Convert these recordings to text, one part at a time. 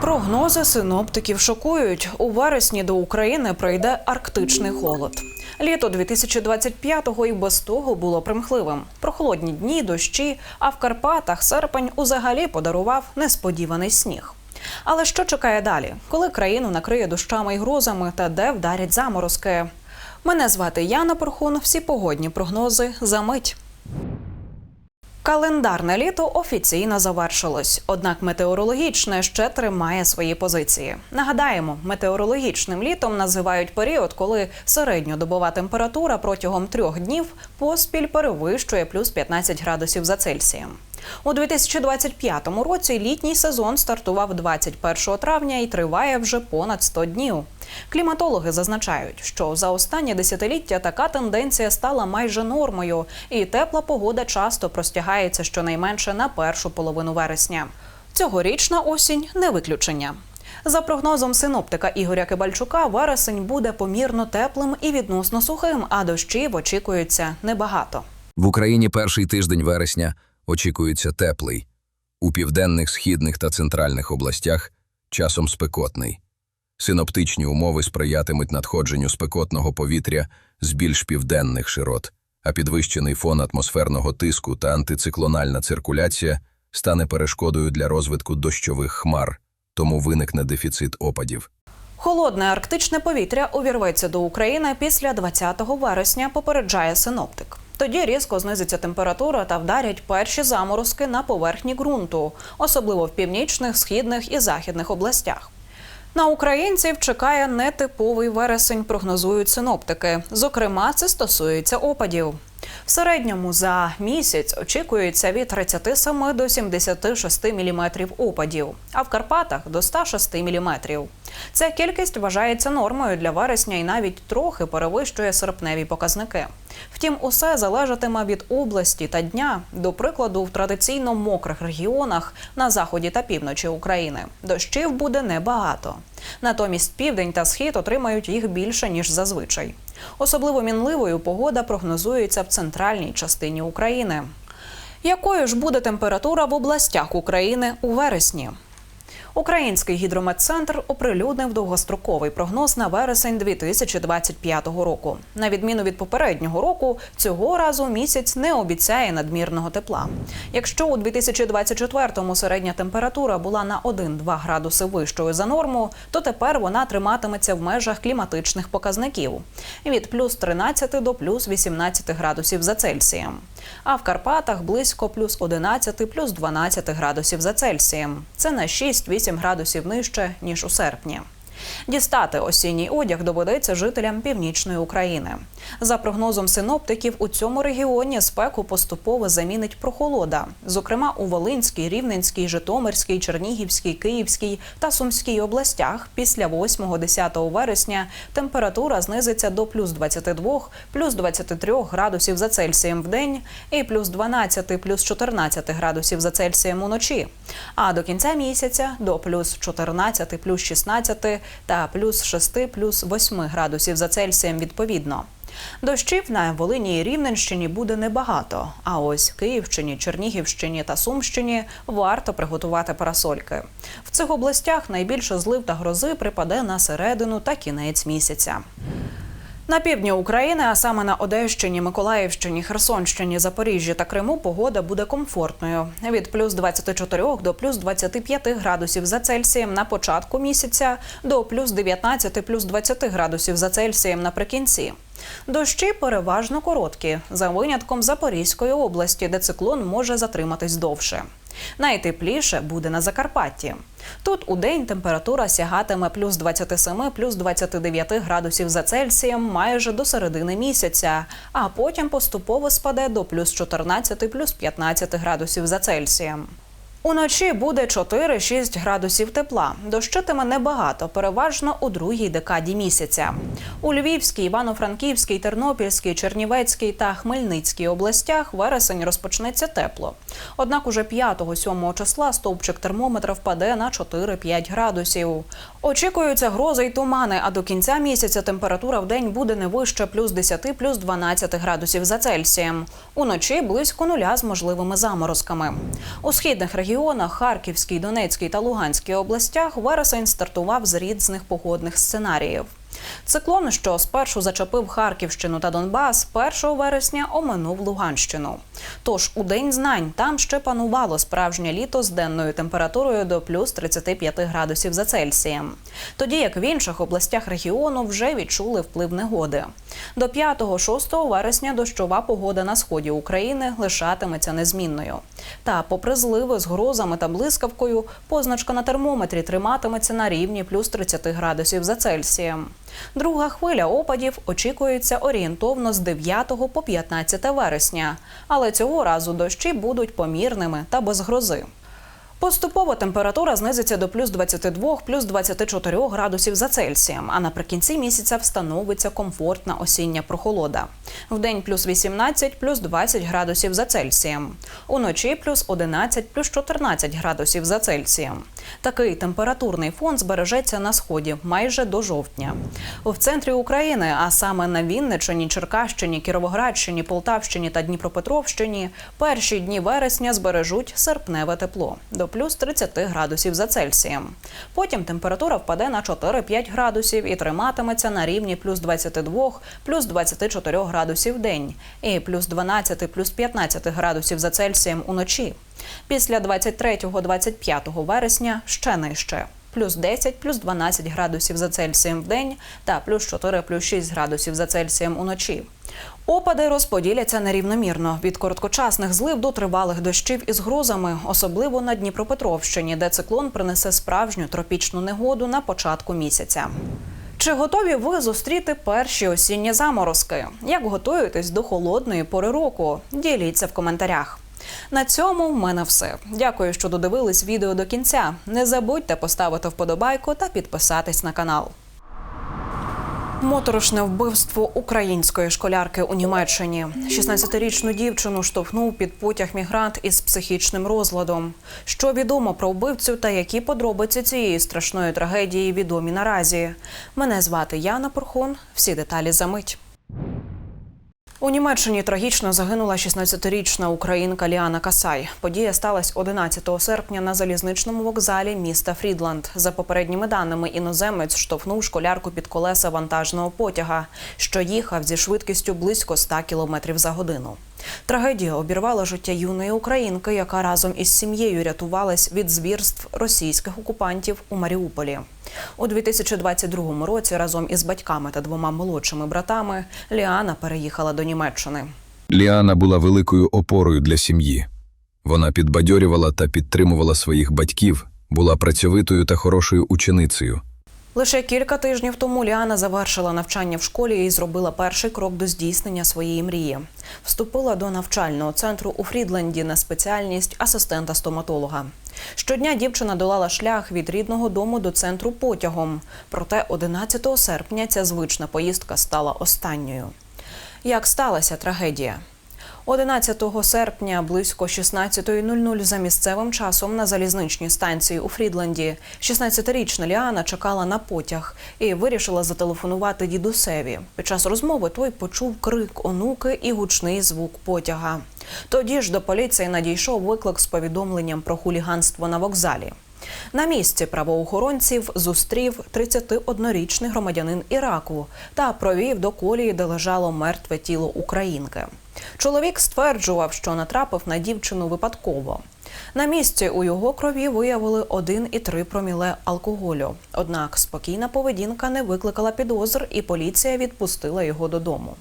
Прогнози синоптиків шокують. У вересні до України прийде арктичний холод. Літо 2025-го і без того було примхливим. Прохолодні дні, дощі, а в Карпатах серпень узагалі подарував несподіваний сніг. Але що чекає далі, коли країну накриє дощами і грозами та де вдарять заморозки? Мене звати Яна Порхун. Всі погодні прогнози за мить. Календарне літо офіційно завершилось, однак метеорологічне ще тримає свої позиції. Нагадаємо, метеорологічним літом називають період, коли середньодобова температура протягом трьох днів поспіль перевищує плюс 15 градусів за Цельсієм. У 2025 році літній сезон стартував 21 травня і триває вже понад 100 днів. Кліматологи зазначають, що за останні десятиліття така тенденція стала майже нормою, і тепла погода часто простягається щонайменше на першу половину вересня. Цьогорічна осінь не виключення. За прогнозом синоптика Ігоря Кибальчука, вересень буде помірно теплим і відносно сухим, а дощів очікується небагато. В Україні перший тиждень вересня очікується теплий. У південних, східних та центральних областях часом спекотний. Синоптичні умови сприятимуть надходженню спекотного повітря з більш південних широт, а підвищений фон атмосферного тиску та антициклональна циркуляція стане перешкодою для розвитку дощових хмар, тому виникне дефіцит опадів. Холодне арктичне повітря увірветься до України після 20 вересня, попереджає синоптик. Тоді різко знизиться температура та вдарять перші заморозки на поверхні ґрунту, особливо в північних, східних і західних областях. На українців чекає нетиповий вересень, прогнозують синоптики. Зокрема, це стосується опадів. В середньому за місяць очікується від 37 до 76 мм опадів, а в Карпатах до 106 мм. Ця кількість вважається нормою для вересня і навіть трохи перевищує серпневі показники. Втім, усе залежатиме від області та дня. До прикладу, в традиційно мокрих регіонах на заході та півночі України дощів буде небагато. Натомість південь та схід отримають їх більше ніж зазвичай. Особливо мінливою погода прогнозується в центральній частині України. Якою ж буде температура в областях України у вересні? Український гідрометцентр оприлюднив довгостроковий прогноз на вересень 2025 року. На відміну від попереднього року, цього разу місяць не обіцяє надмірного тепла. Якщо у 2024-му середня температура була на 1-2 градуси вищою за норму, то тепер вона триматиметься в межах кліматичних показників від плюс 13 до плюс 18 градусів за Цельсієм. А в Карпатах близько плюс 11, плюс 12 градусів за Цельсієм. Це на 6-8 градусів нижче ніж у серпні. Дістати осінній одяг доведеться жителям північної України. За прогнозом синоптиків, у цьому регіоні спеку поступово замінить прохолода. Зокрема, у Волинській, Рівненській, Житомирській, Чернігівській, Київській та Сумській областях після 8-10 вересня температура знизиться до плюс 22, плюс 23 градусів за Цельсієм в день і плюс 12, плюс 14 градусів за Цельсієм уночі. А до кінця місяця до плюс 14, плюс 16 та плюс 6, плюс 8 градусів за Цельсієм відповідно. Дощів на Волині і Рівненщині буде небагато. А ось Київщині, Чернігівщині та Сумщині варто приготувати парасольки. В цих областях найбільше злив та грози припаде на середину та кінець місяця. На півдні України, а саме на Одещині, Миколаївщині, Херсонщині, Запоріжжі та Криму погода буде комфортною від плюс 24 до плюс 25 градусів за Цельсієм на початку місяця до плюс 19 плюс 20 градусів за Цельсієм наприкінці. Дощі переважно короткі, за винятком Запорізької області, де циклон може затриматись довше. Найтепліше буде на Закарпатті. Тут у день температура сягатиме плюс 27, плюс 29 градусів за Цельсієм майже до середини місяця, а потім поступово спаде до плюс 14, плюс 15 градусів за Цельсієм. Уночі буде 4-6 градусів тепла. Дощитиме небагато, переважно у другій декаді місяця. У Львівській, Івано-Франківській, Тернопільській, Чернівецькій та Хмельницькій областях вересень розпочнеться тепло. Однак уже 5-7 числа стовпчик термометра впаде на 4-5 градусів. Очікуються грози й тумани, а до кінця місяця температура в день буде не вище плюс 10, плюс 12 градусів за Цельсієм. Уночі близько нуля з можливими заморозками. У східних регіонах регіонах Харківській, Донецькій та Луганській областях вересень стартував з різних погодних сценаріїв. Циклон, що спершу зачепив Харківщину та Донбас, 1 вересня оминув Луганщину. Тож у день знань там ще панувало справжнє літо з денною температурою до плюс 35 градусів за Цельсієм. Тоді як в інших областях регіону вже відчули вплив негоди. До 5-6 вересня дощова погода на сході України лишатиметься незмінною. Та, попри зливи з грозами та блискавкою, позначка на термометрі триматиметься на рівні плюс 30 градусів за Цельсієм. Друга хвиля опадів очікується орієнтовно з 9 по 15 вересня, але цього разу дощі будуть помірними та без грози. Поступово температура знизиться до плюс 22, плюс 24 градусів за Цельсієм, а наприкінці місяця встановиться комфортна осіння прохолода. Вдень плюс 18, плюс 20 градусів за Цельсієм. Уночі плюс 11, плюс 14 градусів за Цельсієм. Такий температурний фон збережеться на сході майже до жовтня. В центрі України, а саме на Вінниччині, Черкащині, Кіровоградщині, Полтавщині та Дніпропетровщині, перші дні вересня збережуть серпневе тепло до плюс 30 градусів за Цельсієм. Потім температура впаде на 4-5 градусів і триматиметься на рівні плюс 22, плюс 24 градусів в день і плюс 12, плюс 15 градусів за Цельсієм уночі. Після 23-25 вересня ще нижче. Плюс 10, плюс 12 градусів за Цельсієм в день та плюс 4, плюс 6 градусів за Цельсієм уночі. Опади розподіляться нерівномірно від короткочасних злив до тривалих дощів із грозами, особливо на Дніпропетровщині, де циклон принесе справжню тропічну негоду на початку місяця. Чи готові ви зустріти перші осінні заморозки? Як готуєтесь до холодної пори року? Діліться в коментарях. На цьому в мене все. Дякую, що додивились відео до кінця. Не забудьте поставити вподобайку та підписатись на канал. Моторошне вбивство української школярки у Німеччині. 16-річну дівчину штовхнув під потяг мігрант із психічним розладом. Що відомо про вбивцю та які подробиці цієї страшної трагедії відомі наразі. Мене звати Яна Порхун. Всі деталі за мить. У Німеччині трагічно загинула 16-річна українка Ліана Касай. Подія сталася 11 серпня на залізничному вокзалі міста Фрідланд. За попередніми даними, іноземець штовхнув школярку під колеса вантажного потяга, що їхав зі швидкістю близько 100 км за годину. Трагедія обірвала життя юної українки, яка разом із сім'єю рятувалась від звірств російських окупантів у Маріуполі. У 2022 році разом із батьками та двома молодшими братами Ліана переїхала до Німеччини. Ліана була великою опорою для сім'ї. Вона підбадьорювала та підтримувала своїх батьків, була працьовитою та хорошою ученицею. Лише кілька тижнів тому Ліана завершила навчання в школі і зробила перший крок до здійснення своєї мрії. Вступила до навчального центру у Фрідленді на спеціальність асистента стоматолога. Щодня дівчина долала шлях від рідного дому до центру потягом. Проте 11 серпня ця звична поїздка стала останньою. Як сталася трагедія? 11 серпня близько 16.00 за місцевим часом на залізничній станції у Фрідленді 16-річна Ліана чекала на потяг і вирішила зателефонувати дідусеві. Під час розмови той почув крик онуки і гучний звук потяга. Тоді ж до поліції надійшов виклик з повідомленням про хуліганство на вокзалі. На місці правоохоронців зустрів 31-річний громадянин Іраку та провів до колії, де лежало мертве тіло українки. Чоловік стверджував, що натрапив на дівчину випадково. На місці у його крові виявили 1,3 проміле алкоголю. Однак спокійна поведінка не викликала підозр, і поліція відпустила його додому.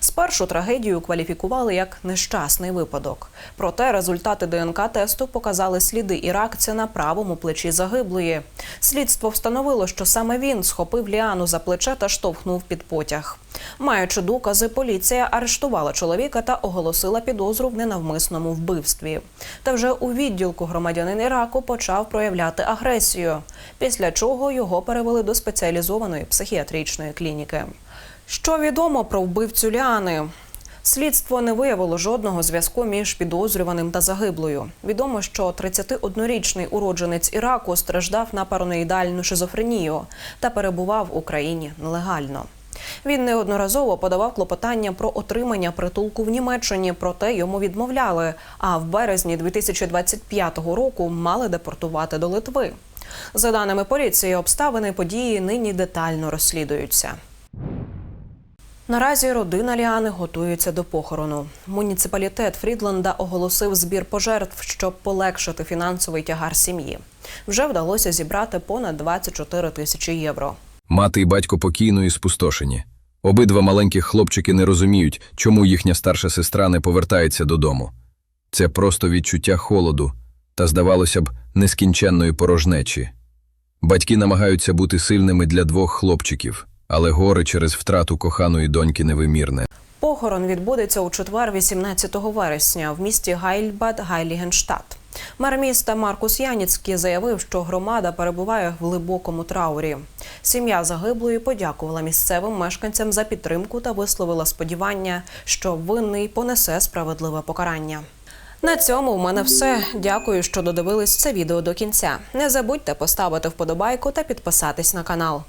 Спершу трагедію кваліфікували як нещасний випадок. Проте результати ДНК-тесту показали сліди іракця на правому плечі загиблої. Слідство встановило, що саме він схопив Ліану за плече та штовхнув під потяг. Маючи докази, поліція арештувала чоловіка та оголосила підозру в ненавмисному вбивстві. Та вже у відділку громадянин Іраку почав проявляти агресію, після чого його перевели до спеціалізованої психіатричної клініки. Що відомо про вбивцю Ліани? Слідство не виявило жодного зв'язку між підозрюваним та загиблою. Відомо, що 31-річний уродженець Іраку страждав на параноїдальну шизофренію та перебував в Україні нелегально. Він неодноразово подавав клопотання про отримання притулку в Німеччині, проте йому відмовляли. А в березні 2025 року мали депортувати до Литви. За даними поліції, обставини події нині детально розслідуються. Наразі родина Ліани готується до похорону. Муніципалітет Фрідленда оголосив збір пожертв, щоб полегшити фінансовий тягар сім'ї. Вже вдалося зібрати понад 24 тисячі євро. Мати і батько покійної спустошені. Обидва маленьких хлопчики не розуміють, чому їхня старша сестра не повертається додому. Це просто відчуття холоду та, здавалося б, нескінченної порожнечі. Батьки намагаються бути сильними для двох хлопчиків, але горе через втрату коханої доньки невимірне. Похорон відбудеться у четвер, 18 вересня, в місті Гайльбад Гайлігенштадт. Мер міста Маркус Яніцький заявив, що громада перебуває в глибокому траурі. Сім'я загиблої подякувала місцевим мешканцям за підтримку та висловила сподівання, що винний понесе справедливе покарання. На цьому в мене все. Дякую, що додивились це відео до кінця. Не забудьте поставити вподобайку та підписатись на канал.